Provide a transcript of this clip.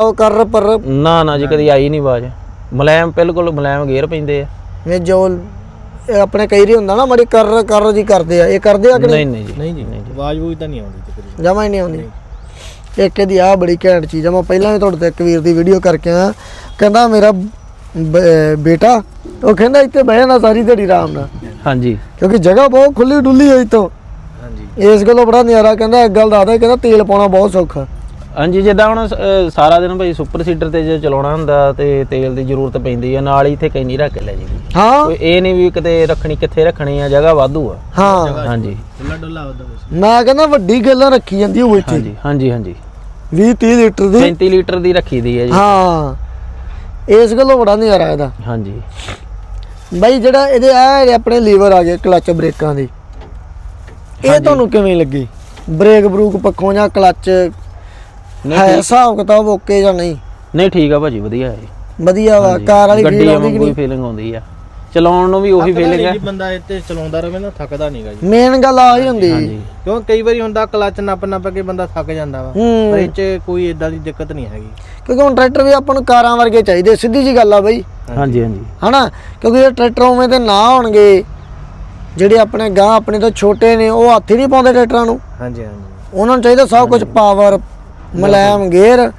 ਉਹ ਕਰ ਪਰ ਨਾ ਨਾ ਜੀ ਕਦੀ ਆਈ ਨਹੀਂ ਆਵਾਜ਼। ਮੁਲਾਇਮ ਬਿਲਕੁਲ ਮੁਲਾਇਮ ਗੇਅਰ ਪੈਂਦੇ ਆ। ਇਹ ਜੋ ਇਹ ਆਪਣੇ ਕਈ ਰੀ ਹੁੰਦਾ ਨਾ ਮੜੀ ਕਰ ਕਰ ਜੀ ਕਰਦੇ ਆ। ਇਹ ਕਰਦੇ ਆ ਕਿ ਨਹੀਂ ਨਹੀਂ? ਜੀ ਨਹੀਂ ਜੀ ਆਵਾਜ਼ ਵੂਜ ਤਾਂ ਨਹੀਂ ਆਉਂਦੀ ਤਕਰੀਬਨ ਜਮਾ ਹੀ ਨਹੀਂ ਆਉਂਦੀ। ਇੱਕ ਇਹਦੀ ਆ ਬੜੀ ਘੈਂਟ ਚੀਜ਼ ਆ ਮੈਂ ਪਹਿਲਾਂ ਵੀ ਤੁਹਾਡੇ ਤੇ ਇੱਕ ਵੀਰ ਦੀ ਵੀਡੀਓ ਕਰਕੇ ਆ ਕਹਿੰਦਾ ਮੇਰਾ ਬੇਟਾ ਉਹ ਕਹਿੰਦਾ ਇੱਥੇ ਬਹਿ ਜਾਣਾ ਸਾਰੀ ਦਿਹਾੜੀ ਆਰਾਮ ਨਾਲ। ਹਾਂਜੀ। ਕਿਉਂਕਿ ਜਗ੍ਹਾ ਬਹੁਤ ਖੁੱਲੀ ਡੁੱਲੀ ਹੈ ਇੱਥੋਂ। ਹਾਂਜੀ। ਇਸ ਗੱਲੋਂ ਬੜਾ ਨਜ਼ਾਰਾ ਕਹਿੰਦਾ ਇੱਕ ਗੱਲ ਦੱਸਦਾ ਕਹਿੰਦਾ ਤੇਲ ਪਾਉਣਾ ਬਹੁਤ ਸੌਖਾ। ਹਾਂਜੀ ਜਿੱਦਾਂ ਹੁਣ ਅ, ਸਾਰਾ ਦਿਨ ਭਾਈ ਸੁਪਰ ਸੀਡਰ ਤੇ ਜੇ ਚਲਾਉਣਾ ਹੁੰਦਾ ਤੇ ਤੇਲ ਦੀ ਜ਼ਰੂਰਤ ਪੈਂਦੀ ਆ ਨਾਲ ਹੀ ਇੱਥੇ ਕੈਨੀ ਰੱਖ ਕੇ ਲੈ ਜੀ ਹਾਂ। ਕੋਈ ਇਹ ਨਹੀਂ ਵੀ ਕਿਤੇ ਰੱਖਣੀ ਕਿੱਥੇ ਰੱਖਣੀ ਆ ਜਗ੍ਹਾ ਵਾਧੂ ਆ। ਹਾਂ। ਹਾਂਜੀ। ਮੈਂ ਕਹਿੰਦਾ ਵੱਡੀ ਗੱਲਾਂ ਰੱਖੀ ਜਾਂਦੀ ਉਹ ਇੱਥੇ। ਹਾਂਜੀ ਹਾਂਜੀ ਹਾਂਜੀ। 20 30 ਲੀਟਰ ਦੀ। 35 ਲੀਟਰ ਦੀ ਰੱਖੀ ਦੀ ਹੈ ਜੀ। ਹਾਂ। ਇਸ ਗੱਲੋਂ ਬੜਾ ਨਜ਼ਾਰਾ ਇਹਦਾ। ਹਾਂਜੀ। ਬਾਈ ਜਿਹੜਾ ਇਹਦੇ ਆ ਆਪਣੇ ਲੀਵਰ ਆ ਗਏ ਕਲੱਚ ਬ੍ਰੇਕਾਂ ਦੇ। ਇਹ ਤੁਹਾਨੂੰ ਕਿਵੇਂ ਲੱਗੀ? ਬ੍ਰੇਕ ਬਰੂਕ ਪੱਖੋਂ ਜਾਂ ਕਲੱਚ ਹੈ ਹਿਸਾਬ ਕਿਤਾਬ ਓਕੇ ਜਾਂ ਨਹੀਂ? ਨਹੀਂ ਠੀਕ ਆ ਭਾਜੀ ਵਧੀਆ ਹੈ। ਵਧੀਆ ਵਾ ਕਾਰ ਵਾਲੀ ਗੱਡੀ ਆਉਂਦੀ ਕਿ ਵਾਂਗੂ ਨਹੀਂ? ਫੀਲਿੰਗ ਆਉਂਦੀ ਆ। ਚਲਾਉਣ ਨੂੰ ਵੀ ਉਹੀ ਫੀਲਿੰਗ ਹੈ ਜੀ ਬੰਦਾ ਇੱਥੇ ਚਲਾਉਂਦਾ ਰਵੇ ਨਾ ਥੱਕਦਾ ਨਹੀਂਗਾ ਜੀ। ਮੇਨ ਗੱਲ ਆ ਹੀ ਹੁੰਦੀ। ਹਾਂਜੀ। ਕਿਉਂ ਕਈ ਵਾਰੀ ਹੁੰਦਾ ਕਲਚ ਨੱਪ ਨੱਪ ਕੇ ਬੰਦਾ ਥੱਕ ਜਾਂਦਾ ਵਾ। ਪਰ ਇਹ 'ਚ ਕੋਈ ਇਦਾਂ ਦੀ ਦਿੱਕਤ ਨਹੀਂ ਹੈਗੀ। ਕਿਉਂਕਿ ਹੁਣ ਟਰੈਕਟਰ ਵੀ ਆਪਾਂ ਨੂੰ ਕਾਰਾਂ ਵਰਗੇ ਚਾਹੀਦੇ ਸਿੱਧੀ ਜੀ ਗੱਲ ਆ ਬਈ। ਹਾਂਜੀ ਹਾਂਜੀ। ਹਨਾ? ਕਿਉਂਕਿ ਇਹ ਟਰੈਕਟਰ ਉਵੇਂ ਤੇ ਨਾ ਹੋਣਗੇ ਜਿਹੜੇ ਆਪਣੇ ਗਾਂ ਆਪਣੇ ਤੋਂ ਛੋਟੇ ਨੇ ਉਹ ਹੱਥ ਹੀ ਨਹੀਂ ਪਾਉਂਦੇ ਟਰੈਕਟਰਾਂ ਨੂੰ। ਹਾਂਜੀ ਹਾਂਜੀ। ਉਹਨਾਂ ਨੂੰ ਚਾਹੀਦਾ ਸਭ ਕੁਝ ਪਾਵਰ ਮੁਲਾਇਮ ਗੇਅਰ